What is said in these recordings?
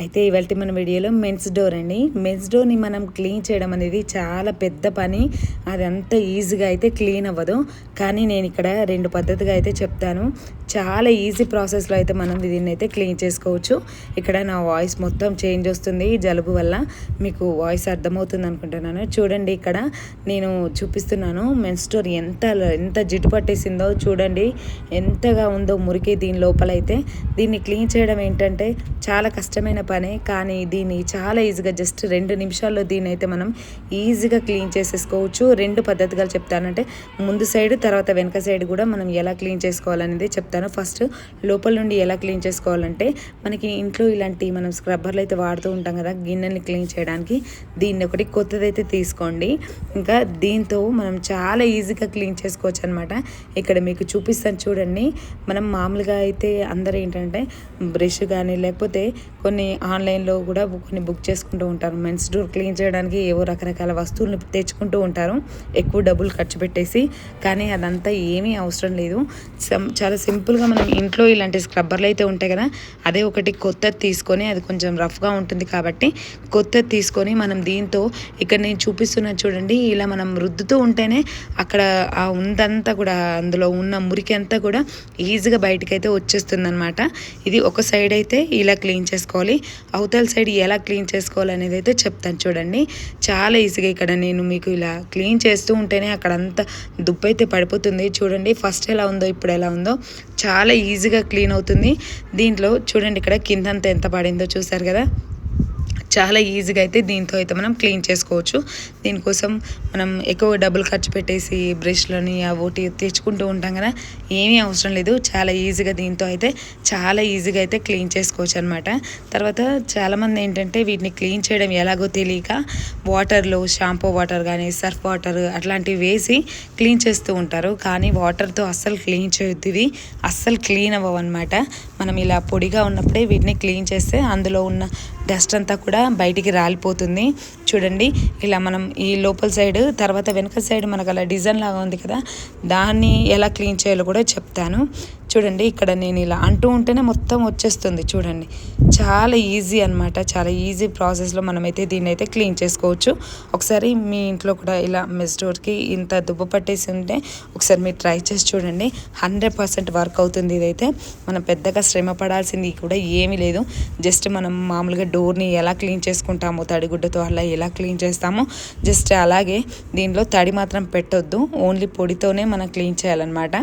అయితే ఇవాళ మన వీడియోలో మెన్స్ డోర్ అండి. మెన్స్ డోర్ని మనం క్లీన్ చేయడం అనేది చాలా పెద్ద పని. అది అంత ఈజీగా అయితే క్లీన్ అవ్వదు. కానీ నేను ఇక్కడ రెండు పద్ధతిగా అయితే చెప్తాను. చాలా ఈజీ ప్రాసెస్లో అయితే మనం దీన్ని అయితే క్లీన్ చేసుకోవచ్చు. ఇక్కడ నా వాయిస్ మొత్తం చేంజ్ వస్తుంది జలుబు వల్ల. మీకు వాయిస్ అర్థమవుతుంది అనుకుంటున్నాను. చూడండి ఇక్కడ నేను చూపిస్తున్నాను మెన్స్ డోర్ ఎంత ఎంత జిడ్డు పట్టేసిందో చూడండి. ఎంతగా ఉందో మురికి దీని లోపల అయితే. దీన్ని క్లీన్ చేయడం ఏంటంటే చాలా కష్టమైన పనే కానీ దీన్ని చాలా ఈజీగా జస్ట్ రెండు నిమిషాల్లో దీన్ని అయితే మనం ఈజీగా క్లీన్ చేసేసుకోవచ్చు. రెండు పద్ధతిగా చెప్తానంటే ముందు సైడ్ తర్వాత వెనక సైడ్ కూడా మనం ఎలా క్లీన్ చేసుకోవాలనేది చెప్తాను. ఫస్ట్ లోపల నుండి ఎలా క్లీన్ చేసుకోవాలంటే మనకి ఇంట్లో ఇలాంటి మనం స్క్రబ్బర్లు అయితే వాడుతూ ఉంటాం కదా గిన్నెని క్లీన్ చేయడానికి దీన్ని ఒకటి కొత్తదైతే తీసుకోండి. ఇంకా దీంతో మనం చాలా ఈజీగా క్లీన్ చేసుకోవచ్చు అనమాట ఇక్కడ మీకు చూపిస్తాను చూడండి. మనం మామూలుగా అయితే అందరూ ఏంటంటే బ్రష్ కానీ లేకపోతే కొన్ని ఆన్లైన్లో కూడా కొన్ని బుక్ చేసుకుంటూ ఉంటారు. మెన్స్ డోర్ క్లీన్ చేయడానికి ఏవో రకరకాల వస్తువులను తెచ్చుకుంటూ ఉంటారు. ఎక్కువ డబ్బులు ఖర్చు పెట్టేసి కానీ అదంతా ఏమీ అవసరం లేదు. చాలా సింపుల్గా మనం ఇంట్లో ఇలాంటి స్క్రబ్బర్లు అయితే ఉంటాయి కదా అదే ఒకటి కొత్తది తీసుకొని అది కొంచెం రఫ్గా ఉంటుంది కాబట్టి కొత్తది తీసుకొని మనం దీంతో ఇక్కడ నేను చూపిస్తున్నా చూడండి ఇలా మనం రుద్దుతూ ఉంటేనే అక్కడ ఆ ఉందంతా కూడా అందులో ఉన్న మురికి అంతా కూడా ఈజీగా బయటకైతే అయితే వచ్చేస్తుంది అనమాట ఇది ఒక సైడ్ అయితే ఇలా క్లీన్ చేసుకోవాలి. అవతల సైడ్ ఎలా క్లీన్ చేసుకోవాలనేది అయితే చెప్తాను. చూడండి చాలా ఈజీగా ఇక్కడ నేను మీకు ఇలా క్లీన్ చేస్తూ ఉంటేనే అక్కడ అంతా దుప్పు అయితే పడిపోతుంది. చూడండి ఫస్ట్ ఎలా ఉందో ఇప్పుడు ఎలా ఉందో చాలా ఈజీగా క్లీన్ అవుతుంది. దీంట్లో చూడండి ఇక్కడ కిందంతా ఎంత పడిందో చూసారు కదా? చాలా ఈజీగా అయితే దీంతో అయితే మనం క్లీన్ చేసుకోవచ్చు. దీనికోసం మనం ఎక్కువ డబ్బులు ఖర్చు పెట్టేసి బ్రష్లని అవోటి తెచ్చుకుంటూ ఉంటాం కదా ఏమీ అవసరం లేదు. చాలా ఈజీగా దీంతో అయితే చాలా ఈజీగా అయితే క్లీన్ చేసుకోవచ్చు అనమాట తర్వాత చాలామంది ఏంటంటే వీటిని క్లీన్ చేయడం ఎలాగో తెలియక వాటర్లో షాంపూ వాటర్ కానీ సర్ఫ్ వాటర్ అట్లాంటివి వేసి క్లీన్ చేస్తూ ఉంటారు. కానీ వాటర్తో అస్సలు క్లీన్ చేయొద్దు ఇవి అస్సలు క్లీన్ అవ్వవు అనమాట మనం ఇలా పొడిగా ఉన్నప్పుడే వీటిని క్లీన్ చేస్తే అందులో ఉన్న డస్ట్ అంతా కూడా బయటికి రాలిపోతుంది. చూడండి ఇలా మనం ఈ లోపల సైడ్ తర్వాత వెనక సైడ్ మనకు అలా డిజైన్ లాగా ఉంది కదా దాన్ని ఎలా క్లీన్ చేయాలో కూడా చెప్తాను. చూడండి ఇక్కడ నేను ఇలా అంటూ ఉంటేనే మొత్తం వచ్చేస్తుంది చూడండి. చాలా ఈజీ అన్నమాట చాలా ఈజీ ప్రాసెస్లో మనమైతే దీన్ని అయితే క్లీన్ చేసుకోవచ్చు. ఒకసారి మీ ఇంట్లో కూడా ఇలా మెస్ డోర్కి ఇంత దుబ్బ పట్టేసి ఉంటే ఒకసారి మీరు ట్రై చేసి చూడండి. హండ్రెడ్ పర్సెంట్ వర్క్ అవుతుంది ఇదైతే. మనం పెద్దగా శ్రమ పడాల్సింది కూడా ఏమీ లేదు. జస్ట్ మనం మామూలుగా డోర్ని ఎలా క్లీన్ చేసుకుంటామో తడిగుడ్డతో అలా ఎలా క్లీన్ చేస్తామో జస్ట్ అలాగే దీనిలో తడి మాత్రం పెట్టొద్దు. ఓన్లీ పొడితోనే మనం క్లీన్ చేయాలన్నమాట.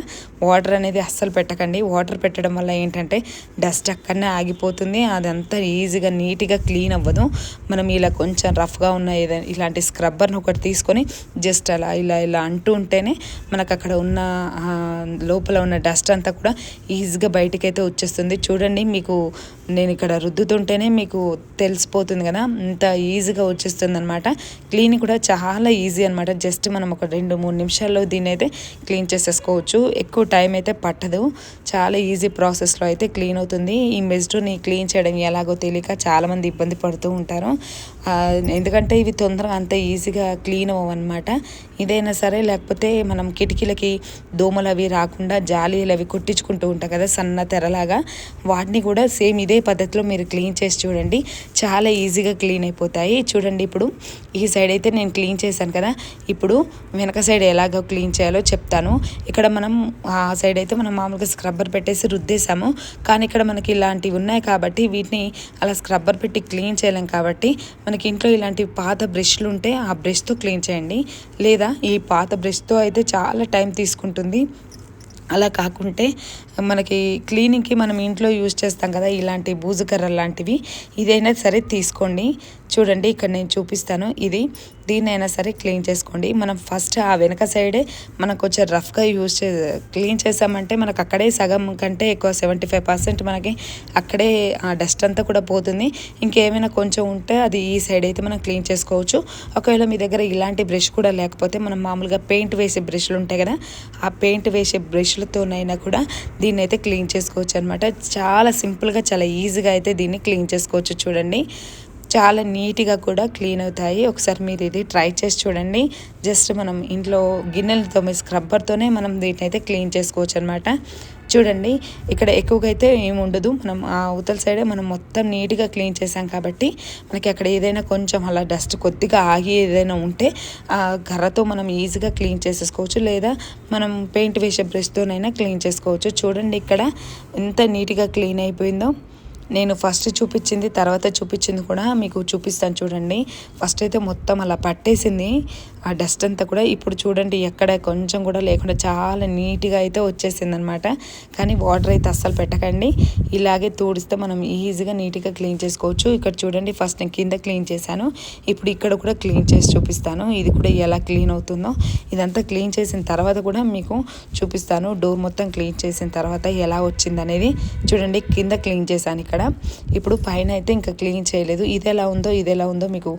వాటర్ అనేది అస్సలు పెట్టకండి వాటర్ పెట్టడం వల్ల ఏంటంటే డస్ట్ అక్కడనే ఆగిపోతుంది అదంతా ఈజీగా నీట్గా క్లీన్ అవ్వదు. మనం ఇలా కొంచెం రఫ్గా ఉన్న ఏదైనా ఇలాంటి స్క్రబ్బర్ని ఒకటి తీసుకొని జస్ట్ అలా ఇలా ఇలా అంటూ ఉంటేనే మనకు అక్కడ ఉన్న లోపల ఉన్న డస్ట్ అంతా కూడా ఈజీగా బయటకైతే వచ్చేస్తుంది. చూడండి మీకు నేను ఇక్కడ రుద్దుతుంటేనే మీకు తెలిసిపోతుంది కదా ఇంత ఈజీగా వచ్చేస్తుంది అనమాట క్లీన్ కూడా చాలా ఈజీ అనమాట జస్ట్ మనం ఒక రెండు మూడు నిమిషాల్లో దీన్ని అయితే క్లీన్ చేసేసుకోవచ్చు. ఎక్కువ టైం అయితే పట్టదు. చాలా ఈజీ ప్రాసెస్లో అయితే క్లీన్ అవుతుంది. ఈ మెజ్డోని క్లీన్ చేయడం ఎలాగో తెలియక చాలామంది ఇబ్బంది పడుతూ ఉంటారు. ఎందుకంటే ఇవి తొందరగా అంత ఈజీగా క్లీన్ అవ్వనమాట ఇదైనా సరే లేకపోతే మనం కిటికీలకి దోమలు అవి రాకుండా జాలీలు అవి కొట్టించుకుంటూ ఉంటాం కదా సన్న తెరలాగా. వాటిని కూడా సేమ్ ఇదే పద్ధతిలో మీరు క్లీన్ చేసి చూడండి. చాలా ఈజీగా క్లీన్ అయిపోతాయి. చూడండి ఇప్పుడు ఈ సైడ్ అయితే నేను క్లీన్ చేశాను కదా. ఇప్పుడు వెనక సైడ్ ఎలాగో క్లీన్ చేయాలో చెప్తాను. ఇక్కడ మనం ఆ సైడ్ అయితే మనం మామూలుగా స్క్రబ్బర్ పెట్టేసి రుద్దేశాము. కానీ ఇక్కడ మనకి ఇలాంటివి ఉన్నాయి కాబట్టి వీటిని అలా స్క్రబ్బర్ పెట్టి క్లీన్ చేయలేం కాబట్టి మనకి ఇంట్లో ఇలాంటి పాత బ్రష్లు ఉంటే ఆ బ్రష్తో క్లీన్ చేయండి. లేదా ఈ పాత బ్రష్తో అయితే చాలా టైం తీసుకుంటుంది. అలా కాకుంటే మనకి క్లీనింగ్కి మనం ఇంట్లో యూజ్ చేస్తాం కదా ఇలాంటి బూజుకర్ర లాంటివి ఇదైనా సరే తీసుకోండి. చూడండి ఇక్కడ నేను చూపిస్తాను. ఇది దీన్నైనా సరే క్లీన్ చేసుకోండి. మనం ఫస్ట్ ఆ వెనక సైడే మనకు కొంచెం రఫ్గా యూజ్ చే క్లీన్ చేసామంటే మనకు అక్కడే సగం కంటే ఎక్కువ సెవెంటీ ఫైవ్ పర్సెంట్ మనకి అక్కడే ఆ డస్ట్ అంతా కూడా పోతుంది. ఇంకేమైనా కొంచెం ఉంటే అది ఈ సైడ్ అయితే మనం క్లీన్ చేసుకోవచ్చు. ఒకవేళ మీ దగ్గర ఇలాంటి బ్రష్ కూడా లేకపోతే మనం మామూలుగా పెయింట్ వేసే బ్రష్లు ఉంటాయి కదా ఆ పెయింట్ వేసే బ్రష్లతోనైనా కూడా దీన్ని అయితే క్లీన్ చేసుకోవచ్చు అనమాట చాలా సింపుల్గా చాలా ఈజీగా అయితే దీన్ని క్లీన్ చేసుకోవచ్చు చూడండి. చాలా నీట్గా కూడా క్లీన్ అవుతాయి. ఒకసారి మీరు ఇది ట్రై చేసి చూడండి. జస్ట్ మనం ఇంట్లో గిన్నెలతో మీ స్క్రబ్బర్తోనే మనం దీన్ని అయితే క్లీన్ చేసుకోవచ్చు అనమాట చూడండి ఇక్కడ ఎక్కువగా అయితే ఏమి ఉండదు మనం ఆ అవతల సైడే మనం మొత్తం నీట్గా క్లీన్ చేసాం కాబట్టి మనకి అక్కడ ఏదైనా కొంచెం అలా డస్ట్ కొద్దిగా ఆగి ఏదైనా ఉంటే ఆ కర్రతో మనం ఈజీగా క్లీన్ చేసేసుకోవచ్చు. లేదా మనం పెయింట్ వేసే బ్రష్తోనైనా క్లీన్ చేసుకోవచ్చు. చూడండి ఇక్కడ ఎంత నీట్గా క్లీన్ అయిపోయిందో. నేను ఫస్ట్ చూపించింది తర్వాత చూపించింది కూడా మీకు చూపిస్తాను చూడండి. ఫస్ట్ అయితే మొత్తం అలా పట్టేసింది. ఆ డస్ట్ అంతా కూడా ఇప్పుడు చూడండి ఎక్కడ కొంచెం కూడా లేకుండా చాలా నీట్గా అయితే వచ్చేసింది అనమాట కానీ వాటర్ అయితే అస్సలు పెట్టకండి. ఇలాగే తూడిస్తే మనం ఈజీగా నీట్గా క్లీన్ చేసుకోవచ్చు. ఇక్కడ చూడండి ఫస్ట్ నేను కింద క్లీన్ చేశాను. ఇప్పుడు ఇక్కడ కూడా క్లీన్ చేసి చూపిస్తాను. ఇది కూడా ఎలా క్లీన్ అవుతుందో. ఇదంతా క్లీన్ చేసిన తర్వాత కూడా మీకు చూపిస్తాను. డోర్ మొత్తం క్లీన్ చేసిన తర్వాత ఎలా వచ్చింది అనేది చూడండి కింద క్లీన్ చేశాను ఇక్కడ. ఇప్పుడు పైన అయితే ఇంకా క్లీన్ చేయలేదు. ఇది ఎలా ఉందో ఇది ఎలా ఉందో మీకు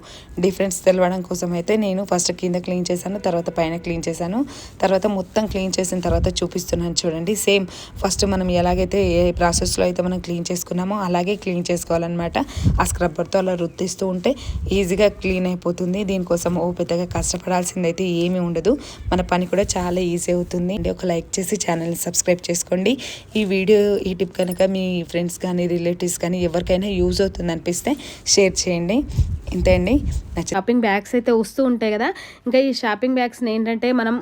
డిఫరెన్స్ తెలవడం కోసం అయితే నేను ఫస్ట్ కింద కింద క్లీన్ చేశాను తర్వాత పైన క్లీన్ చేశాను. తర్వాత మొత్తం క్లీన్ చేసిన తర్వాత చూపిస్తున్నాను చూడండి. సేమ్ ఫస్ట్ మనం ఎలాగైతే ఏ ప్రాసెస్లో అయితే మనం క్లీన్ చేసుకున్నామో అలాగే క్లీన్ చేసుకోవాలన్నమాట. ఆ స్క్రబ్బర్తో అలా రుద్దిస్తూ ఉంటే ఈజీగా క్లీన్ అయిపోతుంది. దీనికోసం ఓ పెద్దగా కష్టపడాల్సింది అయితే ఏమీ ఉండదు. మన పని కూడా చాలా ఈజీ అవుతుంది. అండి ఒక లైక్ చేసి ఛానల్ని సబ్స్క్రైబ్ చేసుకోండి. ఈ వీడియో ఈ టిప్ కనుక మీ ఫ్రెండ్స్ కానీ రిలేటివ్స్ కానీ ఎవరికైనా యూజ్ అవుతుంది అనిపిస్తే షేర్ చేయండి. ఇంతే అండి. షాపింగ్ బ్యాగ్స్ అయితే వస్తూ ఉంటాయి కదా. ఇంకా ఈ షాపింగ్ బ్యాగ్స్ని ఏంటంటే మనం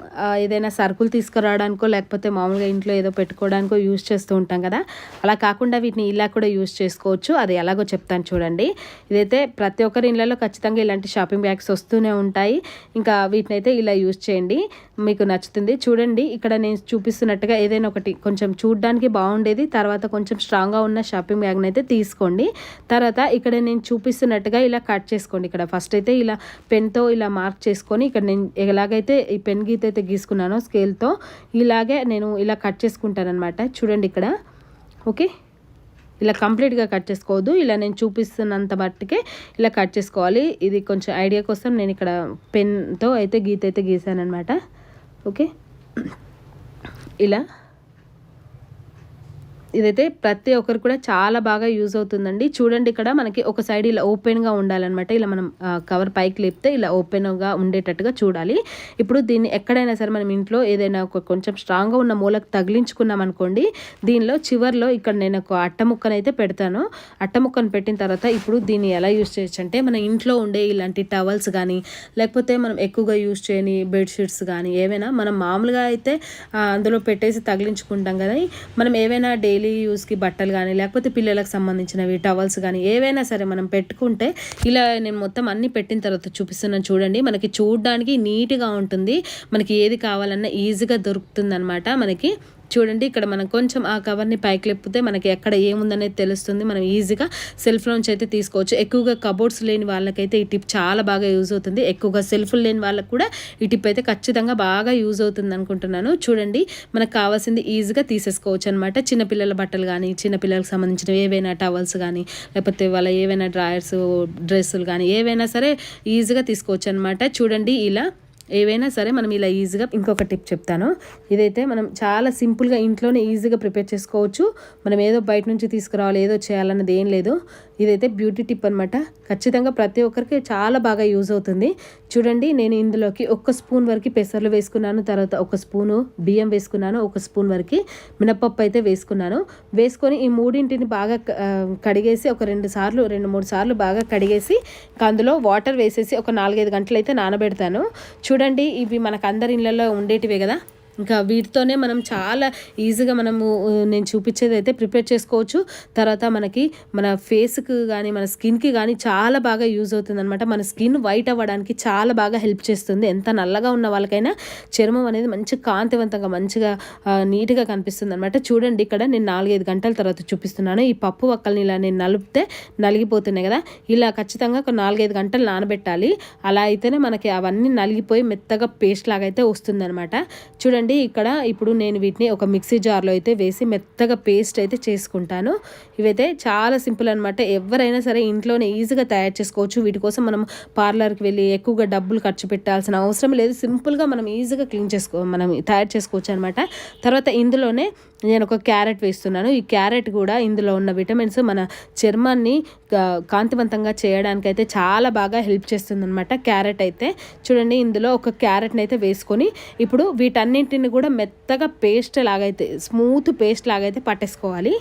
ఏదైనా సరుకులు తీసుకురావడానికో లేకపోతే మామూలుగా ఇంట్లో ఏదో పెట్టుకోవడానికో యూజ్ చేస్తూ ఉంటాం కదా. అలా కాకుండా వీటిని ఇలా కూడా యూజ్ చేసుకోవచ్చు. అది ఎలాగో చెప్తాను చూడండి. ఇదైతే ప్రతి ఒక్కరి ఇళ్ళలో ఖచ్చితంగా ఇలాంటి షాపింగ్ బ్యాగ్స్ వస్తూనే ఉంటాయి. ఇంకా వీటిని అయితే ఇలా యూజ్ చేయండి. మీకు నచ్చుతుంది. చూడండి ఇక్కడ నేను చూపిస్తున్నట్టుగా ఏదైనా ఒకటి కొంచెం చూడడానికి బాగుండేది. తర్వాత కొంచెం స్ట్రాంగ్గా ఉన్న షాపింగ్ బ్యాగ్ని అయితే తీసుకోండి. తర్వాత ఇక్కడ నేను చూపిస్తున్నట్టుగా ఇలా కట్ చేసుకోండి. ఇక్కడ ఫస్ట్ అయితే ఇలా పెన్తో ఇలా మార్క్ చేసుకొని ఇక్కడ నేను ఎలాగైతే ఈ పెన్ గీత అయితే గీసుకున్నానో స్కేల్తో ఇలాగే నేను ఇలా కట్ చేసుకుంటానమాట చూడండి ఇక్కడ. ఓకే? ఇలా కంప్లీట్గా కట్ చేసుకోవద్దు. ఇలా నేను చూపిస్తున్నంత మట్టుకే ఇలా కట్ చేసుకోవాలి. ఇది కొంచెం ఐడియా కోసం నేను ఇక్కడ పెన్తో అయితే గీత అయితే గీసానమాట ఓకే? ఇలా. ఇదైతే ప్రతి ఒక్కరు కూడా చాలా బాగా యూజ్ అవుతుందండి. చూడండి ఇక్కడ మనకి ఒక సైడ్ ఇలా ఓపెన్గా ఉండాలన్నమాట. ఇలా మనం కవర్ పైకి లేపితే ఇలా ఓపెన్గా ఉండేటట్టుగా చూడాలి. ఇప్పుడు దీన్ని ఎక్కడైనా సరే మనం ఇంట్లో ఏదైనా ఒక కొంచెం స్ట్రాంగ్గా ఉన్న మూలకు తగిలించుకున్నాం అనుకోండి దీనిలో చివర్లో ఇక్కడ నేను ఒక అట్ట ముక్కనైతే పెడతాను. అట్ట ముక్కను పెట్టిన తర్వాత ఇప్పుడు దీన్ని ఎలా యూజ్ చేయొచ్చు అంటే మన ఇంట్లో ఉండే ఇలాంటి టవల్స్ కానీ లేకపోతే మనం ఎక్కువగా యూజ్ చేయని బెడ్షీట్స్ కానీ ఏవైనా మనం మామూలుగా అయితే అందులో పెట్టేసి తగిలించుకుంటాం కదా. మనం ఏవైనా డే డైలీ యూస్కి బట్టలు కానీ లేకపోతే పిల్లలకు సంబంధించినవి టవల్స్ కానీ ఏవైనా సరే మనం పెట్టుకుంటే ఇలా నేను మొత్తం అన్ని పెట్టిన తర్వాత చూపిస్తున్నాను చూడండి. మనకి చూడడానికి నీట్గా ఉంటుంది. మనకి ఏది కావాలన్నా ఈజీగా దొరుకుతుంది మనకి. చూడండి ఇక్కడ మనం కొంచెం ఆ కవర్ని పైకి లేపితే మనకి ఎక్కడ ఏముందనేది తెలుస్తుంది. మనం ఈజీగా సెల్ఫ్ నుంచి అయితే తీసుకోవచ్చు. ఎక్కువగా కబోర్డ్స్ లేని వాళ్ళకైతే ఈ టిప్ చాలా బాగా యూజ్ అవుతుంది. ఎక్కువగా సెల్ఫ్లు లేని వాళ్ళకి కూడా ఈ టిప్ అయితే ఖచ్చితంగా బాగా యూజ్ అవుతుంది అనుకుంటున్నాను. చూడండి మనకు కావాల్సింది ఈజీగా తీసేసుకోవచ్చు అనమాట చిన్నపిల్లల బట్టలు కానీ చిన్నపిల్లలకు సంబంధించిన ఏవైనా టవల్స్ కానీ లేకపోతే వాళ్ళ ఏవైనా డ్రాయర్స్ డ్రెస్సులు కానీ ఏవైనా సరే ఈజీగా తీసుకోవచ్చు అనమాట చూడండి ఇలా ఏవైనా సరే మనం ఇలా ఈజీగా ఇంకొక టిప్ చెప్తాను. ఇదైతే మనం చాలా సింపుల్గా ఇంట్లోనే ఈజీగా ప్రిపేర్ చేసుకోవచ్చు. మనం ఏదో బయట నుంచి తీసుకురావాలి ఏదో చేయాలన్నది ఏం లేదు. ఇదైతే బ్యూటీ టిప్ అనమాట ఖచ్చితంగా ప్రతి ఒక్కరికి చాలా బాగా యూజ్ అవుతుంది. చూడండి నేను ఇందులోకి ఒక్క స్పూన్ వరకు పెసర్లు వేసుకున్నాను తర్వాత ఒక స్పూను బియ్యం వేసుకున్నాను ఒక స్పూన్ వరకు మినపప్పు అయితే వేసుకున్నాను. వేసుకొని ఈ మూడింటిని బాగా కడిగేసి ఒక రెండు సార్లు రెండు మూడు సార్లు బాగా కడిగేసి అందులో వాటర్ వేసేసి ఒక నాలుగైదు గంటలు అయితే నానబెడతాను. చూడండి చూడండి ఇవి మనకు అందరి ఇళ్ళల్లో ఉండేటివే కదా? ఇంకా వీటితోనే మనం చాలా ఈజీగా మనము నేను చూపించేది అయితే ప్రిపేర్ చేసుకోవచ్చు. తర్వాత మనకి మన ఫేస్కి కానీ మన స్కిన్కి కానీ చాలా బాగా యూజ్ అవుతుంది అనమాట మన స్కిన్ వైట్ అవ్వడానికి చాలా బాగా హెల్ప్ చేస్తుంది. ఎంత నల్లగా ఉన్న వాళ్ళకైనా చర్మం అనేది మంచి కాంతివంతంగా మంచిగా నీట్గా కనిపిస్తుంది అనమాట చూడండి ఇక్కడ నేను నాలుగైదు గంటల తర్వాత చూపిస్తున్నాను. ఈ పప్పు వక్కల్ని ఇలా నేను నలిపితే నలిగిపోతున్నాయి కదా. ఇలా ఖచ్చితంగా ఒక నాలుగైదు గంటలు నానబెట్టాలి. అలా అయితేనే మనకి అవన్నీ నలిగిపోయి మెత్తగా పేస్ట్ లాగా అయితే వస్తుందన్నమాట. చూడండి ఇక్కడ ఇప్పుడు నేను వీటిని ఒక మిక్సీ జార్లో అయితే వేసి మెత్తగా పేస్ట్ అయితే చేసుకుంటాను. ఇవైతే చాలా సింపుల్ అనమాట ఎవరైనా సరే ఇంట్లోనే ఈజీగా తయారు చేసుకోవచ్చు. వీటి కోసం మనం పార్లర్కి వెళ్ళి ఎక్కువగా డబ్బులు ఖర్చు పెట్టాల్సిన అవసరం లేదు. సింపుల్గా మనం ఈజీగా క్లీన్ చేసుకో మనం తయారు చేసుకోవచ్చు అనమాట తర్వాత ఇందులోనే నేను ఒక క్యారెట్ వేస్తున్నాను. ఈ క్యారెట్ కూడా ఇందులో ఉన్న విటమిన్స్ మన చర్మాన్ని కా- కాంతివంతంగా చేయడానికైతే చాలా బాగా హెల్ప్ చేస్తుంది అనమాట క్యారెట్ అయితే. చూడండి ఇందులో ఒక క్యారెట్ని అయితే వేసుకొని ఇప్పుడు వీటన్నింటిని కూడా మెత్తగా పేస్ట్ లాగైతే స్మూత్ పేస్ట్ లాగైతే పట్టేసుకోవాలి.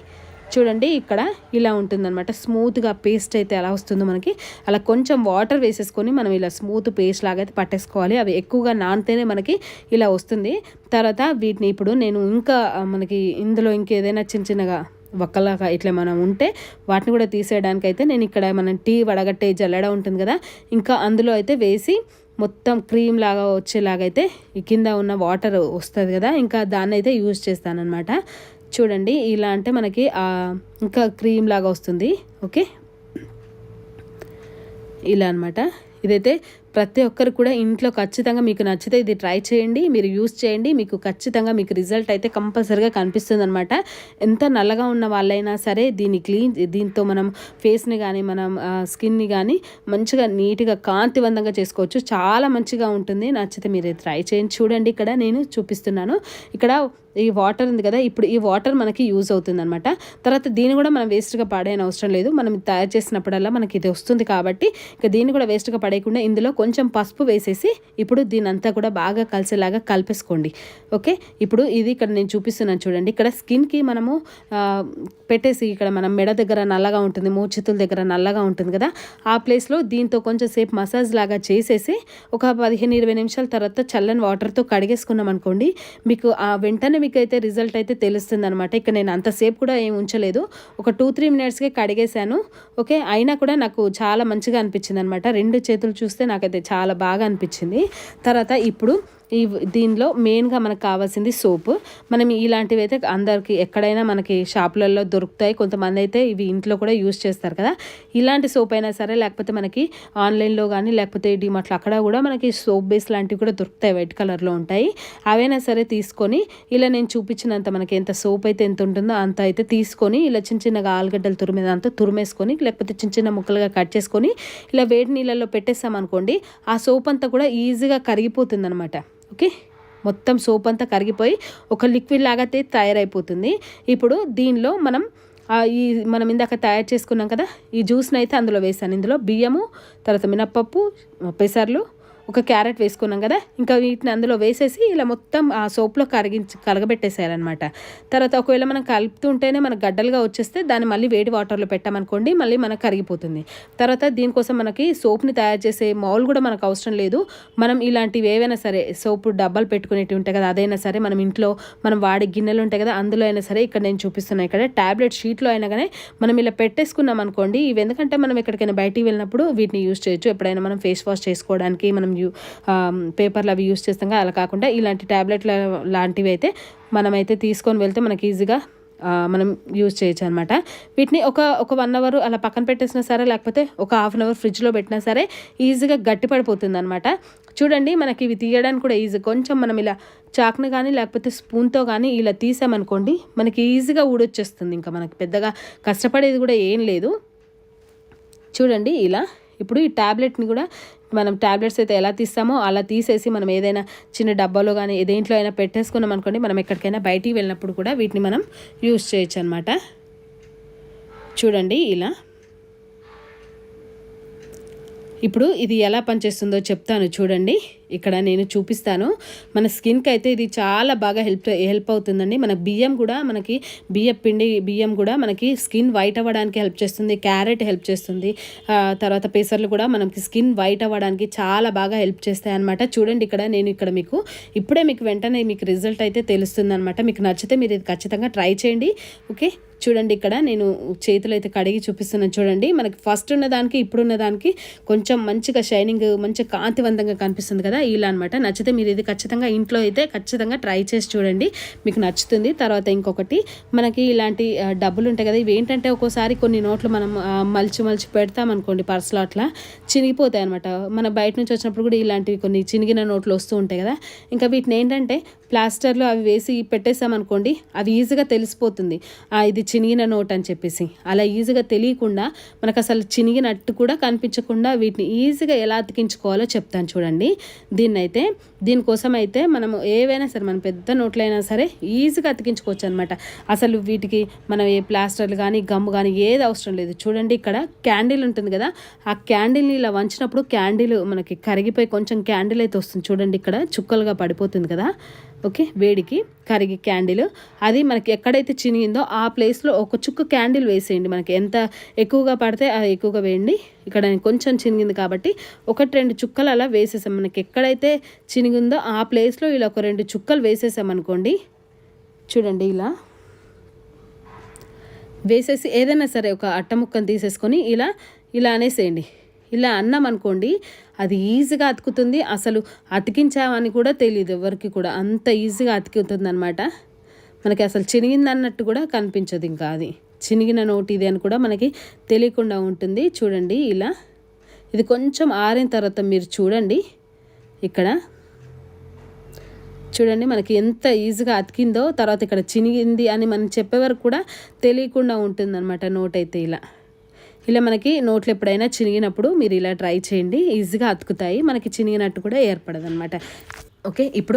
చూడండి ఇక్కడ ఇలా ఉంటుందన్నమాట. స్మూత్గా పేస్ట్ అయితే ఎలా వస్తుందో మనకి. అలా కొంచెం వాటర్ వేసేసుకొని మనం ఇలా స్మూత్ పేస్ట్ లాగా అయితే పట్టేసుకోవాలి. అవి ఎక్కువగా నానితేనే మనకి ఇలా వస్తుంది. తర్వాత వీటిని ఇప్పుడు నేను ఇంకా మనకి ఇందులో ఇంకేదైనా చిన్న చిన్నగా వక్కలాగా ఇట్లా మనం ఉంటే వాటిని కూడా తీసేయడానికి అయితే నేను ఇక్కడ మనం టీ వడగట్టే జల్లడ ఉంటుంది కదా ఇంకా అందులో అయితే వేసి మొత్తం క్రీమ్ లాగా వచ్చేలాగైతే ఈ కింద ఉన్న వాటర్ వస్తుంది కదా ఇంకా దాన్ని అయితే యూజ్ చేస్తానన్నమాట. చూడండి ఇలా అంటే మనకి ఇంకా క్రీమ్ లాగా వస్తుంది. ఓకే? ఇలా అన్నమాట. ఇదైతే ప్రతి ఒక్కరు కూడా ఇంట్లో ఖచ్చితంగా మీకు నచ్చితే ఇది ట్రై చేయండి మీరు యూస్ చేయండి మీకు ఖచ్చితంగా మీకు రిజల్ట్ అయితే కంపల్సరిగా కనిపిస్తుంది అనమాట ఎంత నల్లగా ఉన్న వాళ్ళైనా సరే దీన్ని క్లీన్ దీంతో మనం ఫేస్ని కానీ మనం స్కిన్ని కానీ మంచిగా నీట్గా కాంతివంతంగా చేసుకోవచ్చు. చాలా మంచిగా ఉంటుంది. నచ్చితే మీరు ఇది ట్రై చేయండి. చూడండి ఇక్కడ నేను చూపిస్తున్నాను. ఇక్కడ ఈ వాటర్ ఉంది కదా ఇప్పుడు ఈ వాటర్ మనకి యూజ్ అవుతుంది అనమాట తర్వాత దీన్ని కూడా మనం వేస్ట్గా పడేయని అవసరం లేదు. మనం తయారు చేసినప్పుడల్లా మనకి ఇది వస్తుంది కాబట్టి ఇక దీన్ని కూడా వేస్ట్గా పడేయకుండా ఇందులో కొంచెం కొంచెం పసుపు వేసేసి ఇప్పుడు దీనంతా కూడా బాగా కలిసేలాగా కలిపేసుకోండి. ఓకే? ఇప్పుడు ఇది ఇక్కడ నేను చూపిస్తున్నాను చూడండి. ఇక్కడ స్కిన్కి మనము పెట్టేసి ఇక్కడ మనం మెడ దగ్గర నల్లగా ఉంటుంది మూచితుల దగ్గర నల్లగా ఉంటుంది కదా? ఆ ప్లేస్లో దీంతో కొంచెం సేపు మసాజ్ లాగా చేసేసి ఒక పదిహేను ఇరవై నిమిషాల తర్వాత చల్లని వాటర్తో కడిగేసుకున్నాం అనుకోండి మీకు ఆ వెంటనే మీకు అయితే రిజల్ట్ అయితే తెలుస్తుంది అనమాట ఇక్కడ నేను అంతసేపు కూడా ఏం ఉంచలేదు. ఒక టూ త్రీ మినిట్స్కే కడిగేశాను. ఓకే? అయినా కూడా నాకు చాలా మంచిగా అనిపించింది అనమాట రెండు చేతులు చూస్తే నాకు నాకైతే చాలా బాగా అనిపించింది. తర్వాత ఇప్పుడు ఈ దీనిలో మెయిన్గా మనకు కావాల్సింది సోపు. మనం ఇలాంటివి అయితే అందరికి ఎక్కడైనా మనకి షాపులలో దొరుకుతాయి. కొంతమంది అయితే ఇవి ఇంట్లో కూడా యూస్ చేస్తారు కదా. ఇలాంటి సోప్ అయినా సరే లేకపోతే మనకి ఆన్లైన్లో కానీ లేకపోతే డిమార్ట్లో అక్కడ కూడా మనకి సోప్ బేస్ లాంటివి కూడా దొరుకుతాయి. వైట్ కలర్లో ఉంటాయి. అవైనా సరే తీసుకొని ఇలా నేను చూపించినంత మనకి ఎంత సోప్ అయితే ఎంత ఉంటుందో అంత అయితే తీసుకొని ఇలా చిన్న చిన్నగా ఆలుగడ్డలు తురిమేదంతా తురిమేసుకొని లేకపోతే చిన్న చిన్న ముక్కలుగా కట్ చేసుకొని ఇలా వేడి నీళ్ళల్లో పెట్టేస్తామనుకోండి ఆ సోప్ అంతా కూడా ఈజీగా కరిగిపోతుంది అనమాట ఓకే? మొత్తం సోప్ అంతా కరిగిపోయి ఒక లిక్విడ్ లాగా అయితే తయారైపోతుంది. ఇప్పుడు దీనిలో మనం ఈ మనం ఇందాక తయారు చేసుకున్నాం కదా ఈ జ్యూస్ని అయితే అందులో వేసాను ఇందులో బియ్యము తర్వాత మినప్పప్పు పెసర్లు ఒక క్యారెట్ వేసుకున్నాం కదా ఇంకా వీటిని అందులో వేసేసి ఇలా మొత్తం ఆ సోప్లో కరిగించి కలగబెట్టేసేయాలన్నమాట. తర్వాత ఒకవేళ మనం కలుపుతుంటేనే మనకు గడ్డలుగా వచ్చేస్తే దాన్ని మళ్ళీ వేడి వాటర్లో పెట్టామనుకోండి మళ్ళీ మనకు కరిగిపోతుంది. తర్వాత దీనికోసం మనకి సోప్ని తయారు చేసే మౌల్ కూడా మనకు అవసరం లేదు. మనం ఇలాంటివి ఏవైనా సరే సోపు డబ్బాలు పెట్టుకునేటివి ఉంటాయి కదా అదైనా సరే మనం ఇంట్లో మనం వాడే గిన్నెలు ఉంటాయి కదా అందులో అయినా సరే ఇక్కడ నేను చూపిస్తున్నాను ఇక్కడ ట్యాబ్లెట్ షీట్లో అయినా కానీ మనం ఇలా పెట్టేసుకున్నాం అనుకోండి ఇవి ఎందుకంటే మనం ఎక్కడికైనా బయటికి వెళ్ళినప్పుడు వీటిని యూజ్ చేయొచ్చు. ఎప్పుడైనా మనం ఫేస్ వాష్ చేసుకోవడానికి మనం యూ పేపర్లు అవి యూస్ చేస్తాం కదా అలా కాకుండా ఇలాంటి ట్యాబ్లెట్ల లాంటివి అయితే మనమైతే తీసుకొని వెళ్తే మనకి ఈజీగా మనం యూజ్ చేయొచ్చు అనమాట వీటిని ఒక ఒక వన్ అవర్ అలా పక్కన పెట్టేసినా సరే లేకపోతే ఒక హాఫ్ అన్ అవర్ ఫ్రిడ్జ్లో పెట్టినా సరే ఈజీగా గట్టి పడిపోతుంది అనమాట చూడండి మనకి ఇవి తీయడానికి కూడా ఈజీ. కొంచెం మనం ఇలా చాక్ను కానీ లేకపోతే స్పూన్తో కానీ ఇలా తీసామనుకోండి మనకి ఈజీగా ఊడొచ్చేస్తుంది. ఇంకా మనకి పెద్దగా కష్టపడేది కూడా ఏం లేదు. చూడండి ఇలా ఇప్పుడు ఈ ట్యాబ్లెట్ని కూడా మనం ట్యాబ్లెట్స్ అయితే ఎలా తీస్తామో అలా తీసేసి మనం ఏదైనా చిన్న డబ్బాలో కానీ దేంట్లో అయినా పెట్టేసుకున్నాం అనుకోండి మనం ఎక్కడికైనా బయటికి వెళ్ళినప్పుడు కూడా వీటిని మనం యూస్ చేయొచ్చు అనమాట చూడండి ఇలా. ఇప్పుడు ఇది ఎలా పనిచేస్తుందో చెప్తాను చూడండి. ఇక్కడ నేను చూపిస్తాను. మన స్కిన్కి అయితే ఇది చాలా బాగా హెల్ప్ హెల్ప్ అవుతుందండి. మన బియ్యం కూడా మనకి బియ్య పిండి బియ్యం కూడా మనకి స్కిన్ వైట్ అవ్వడానికి హెల్ప్ చేస్తుంది క్యారెట్ హెల్ప్ చేస్తుంది. తర్వాత పేసర్లు కూడా మనకి స్కిన్ వైట్ అవ్వడానికి చాలా బాగా హెల్ప్ చేస్తాయి అనమాట చూడండి ఇక్కడ నేను ఇక్కడ మీకు ఇప్పుడే మీకు వెంటనే మీకు రిజల్ట్ అయితే తెలుస్తుంది అనమాట మీకు నచ్చితే మీరు ఇది ఖచ్చితంగా ట్రై చేయండి. ఓకే? చూడండి ఇక్కడ నేను చేతులు అయితే కడిగి చూపిస్తున్నాను. చూడండి మనకి ఫస్ట్ ఉన్న దానికి ఇప్పుడున్న దానికి కొంచెం మంచిగా షైనింగ్ మంచిగా కాంతివంతంగా కనిపిస్తుంది కదా. ఇలా అనమాట నచ్చితే మీరు ఇది ఖచ్చితంగా ఇంట్లో అయితే ఖచ్చితంగా ట్రై చేసి చూడండి. మీకు నచ్చుతుంది. తర్వాత ఇంకొకటి మనకి ఇలాంటి డబ్బులు ఉంటాయి కదా ఇవి ఏంటంటే ఒక్కోసారి కొన్ని నోట్లు మనం మలిచి మలిచి పెడతాం అనుకోండి పర్సులో అట్లా చినిగిపోతాయి అనమాట మన బయట నుంచి వచ్చినప్పుడు కూడా ఇలాంటివి కొన్ని చినిగిన నోట్లు వస్తూ ఉంటాయి కదా. ఇంకా వీటిని ఏంటంటే ప్లాస్టర్లో అవి వేసి పెట్టేసామనుకోండి అవి ఈజీగా తెలిసిపోతుంది. ఇది చినిగిన నోట్ అని చెప్పేసి. అలా ఈజీగా తెలియకుండా మనకు అసలు చినిగినట్టు కూడా కనిపించకుండా వీటిని ఈజీగా ఎలా అతికించుకోవాలో చెప్తాను చూడండి. దీన్ని అయితే దీనికోసం అయితే మనం ఏవైనా సరే మన పెద్ద నోట్లైనా సరే ఈజీగా అతికించుకోవచ్చు అనమాట అసలు వీటికి మనం ఏ ప్లాస్టర్లు కానీ గమ్ము కానీ ఏది అవసరం లేదు. చూడండి ఇక్కడ క్యాండిల్ ఉంటుంది కదా ఆ క్యాండిల్ని ఇలా వంచినప్పుడు క్యాండిల్ మనకి కరిగిపోయి కొంచెం క్యాండిల్ అయితే వస్తుంది. చూడండి ఇక్కడ చుక్కలుగా పడిపోతుంది కదా. ఓకే వేడికి కరిగి క్యాండిల్. అది మనకి ఎక్కడైతే చినిగిందో ఆ ప్లేస్లో ఒక చుక్క క్యాండిల్ వేసేయండి మనకి. ఎంత ఎక్కువగా పడితే అది ఎక్కువగా వేయండి. ఇక్కడ కొంచెం చినిగింది కాబట్టి ఒకటి రెండు చుక్కలు అలా వేసేసాం. మనకి ఎక్కడైతే చినిగిందో ఆ ప్లేస్లో ఇలా ఒక రెండు చుక్కలు వేసేసాం అనుకోండి. చూడండి ఇలా. వేసేసి ఏదైనా సరే ఒక అట్ట ముక్కను తీసేసుకొని ఇలా ఇలా అనేసేయండి. ఇలా అన్నాం అనుకోండి అది ఈజీగా అతుకుతుంది. అసలు అతికించామని కూడా తెలియదు ఎవరికి కూడా. అంత ఈజీగా అతికితుంది అనమాట మనకి అసలు చినిగింది అన్నట్టు కూడా కనిపించదు ఇంకా అది. చినిగిన నోటి ఇది అని కూడా మనకి తెలియకుండా ఉంటుంది. చూడండి ఇలా. ఇది కొంచెం ఆరిన తర్వాత మీరు చూడండి. ఇక్కడ. చూడండి మనకి ఎంత ఈజీగా అతికిందో తర్వాత ఇక్కడ చినిగింది అని మనం చెప్పే వరకు కూడా తెలియకుండా ఉంటుందన్నమాట నోట్ అయితే ఇలా. ఇలా మనకి నోట్లు ఎప్పుడైనా చినిగినప్పుడు మీరు ఇలా ట్రై చేయండి. ఈజీగా అతుకుతాయి. మనకి చినిగినట్టు కూడా ఏర్పడదు ఓకే ఇప్పుడు